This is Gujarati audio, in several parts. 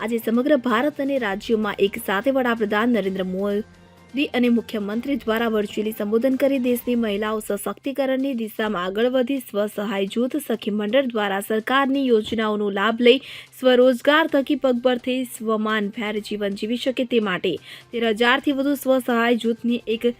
આજે સમગ્ર ભારત અને રાજ્યોમાં એક સાથે વડાપ્રધાન નરેન્દ્ર મોદી અને મુખ્યમંત્રી દ્વારા વર્ચ્યુઅલી સંબોધન કરી દેશની મહિલાઓ સશક્તિકરણની દિશામાં આગળ વધી સ્વસહાય જૂથ સખી મંડળ દ્વારા સરકારની યોજનાઓનો લાભ લઈ સ્વરોજગાર થકી પગભર થઈ સ્વમાન, ભેર જીવન જીવી શકે તે માટે તેર હજારથી વધુ સ્વસહાય જૂથની એક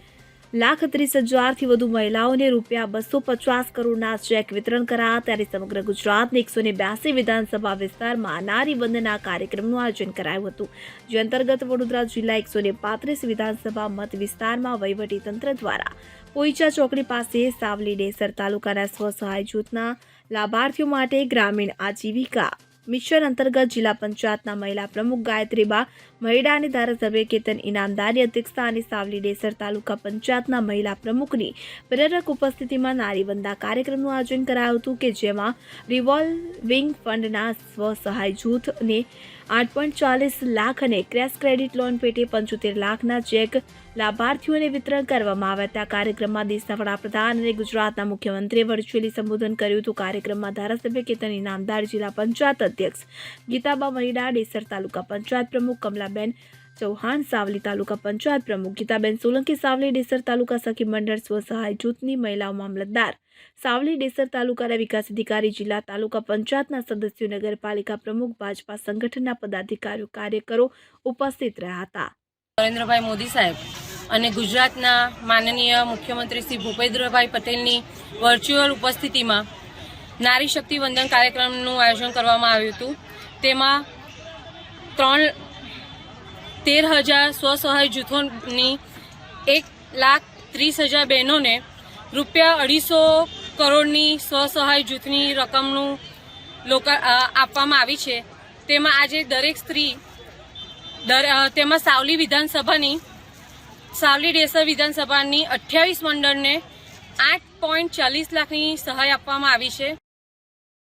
લાખ ત્રીસ હજારથી વધુ મહિલાઓને રૂપિયા બસો પચાસ કરોડના ચેક વિતરણ કરાયા ત્યારે સમગ્ર ગુજરાતની એકસો ને બ્યાસી વિધાનસભા વિસ્તારમાં નારી વંદના કાર્યક્રમનું આયોજન કરાયું હતું. જે અંતર્ગત વડોદરા જિલ્લા એકસો ને પાંત્રીસ વિધાનસભા મત વિસ્તારમાં વહીવટીતંત્ર દ્વારા પોઈચા ચોકડી પાસે સાવલી ડેસર તાલુકાના સ્વસહાય જૂથના લાભાર્થીઓ માટે ગ્રામીણ આજીવિકા મિશન અંતર્ગત જિલ્લા પંચાયતના મહિલા પ્રમુખ ગાયત્રીબા મહિડા અને ધારાસભ્ય કેતન ઇનામદારની અધ્યક્ષતા અને સાવલી ડેસર તાલુકા પંચાયતના મહિલા પ્રમુખની પ્રેરક ઉપસ્થિતિમાં નારીવંદા કાર્યક્રમનું આયોજન કરાયું હતું કે જેમાં રિવોલ્વિંગ ફંડના સ્વસહાય જૂથને આઠ પોઈન્ટ ચાલીસ લાખ અને ક્રેશ ક્રેડિટ લોન પેટે પંચોતેર લાખના ચેક લાભાર્થીઓને વિતરણ કરવામાં આવ્યા હતા. કાર્યક્રમમાં દેશના વડાપ્રધાન અને ગુજરાતના મુખ્યમંત્રીએ વર્ચ્યુઅલી સંબોધન કર્યું હતું. કાર્યક્રમમાં ધારાસભ્ય કેતન ઇનામદાર જિલ્લા પંચાયત અધ્યક્ષ. ગીતાબા મહિડા ડેસર તાલુકા પંચાયત પ્રમુખ કમલાબેન ચૌહાણ, સાવલી તાલુકા પંચાયત પ્રમુખ ગીતાબેન સોલંકી, સાવલી, ડેસર તાલુકા સખી મંડળ સ્વસહાય જૂથની મહિલાઓ મામલતદાર. સાવલી, ડેસર તાલુકાના વિકાસ અધિકારી જિલ્લા તાલુકા પંચાયતના સદસ્યો, નગરપાલિકા પ્રમુખ, ભાજપા સંગઠનના પદાધિકારીઓ, કાર્યકરો ઉપસ્થિત રહ્યા હતા. નરેન્દ્રભાઈ મોદી સાહેબ અને ગુજરાતના માનનીય મુખ્યમંત્રી શ્રી ભૂપેન્દ્રભાઈ પટેલની વર્ચ્યુઅલ ઉપસ્થિતિમાં નારી શક્તિ વંદન કાર્યક્રમનું આયોજન કરવામાં આવ્યું હતું. તેમાં ત્રણ તેર હજાર સ્વસહાય જૂથોની એક લાખ ત્રીસ હજાર બહેનોને રૂપિયા અઢીસો કરોડની સ્વસહાય જૂથની રકમનું લોકા આપવામાં આવી છે. તેમાં આજે દરેક સ્ત્રી દર તેમાં સાવલી વિધાનસભાની, સાવલી ડેસર વિધાનસભાની અઠ્યાવીસ મંડળને આઠ પોઈન્ટ ચાલીસ લાખની સહાય આપવામાં આવી છે.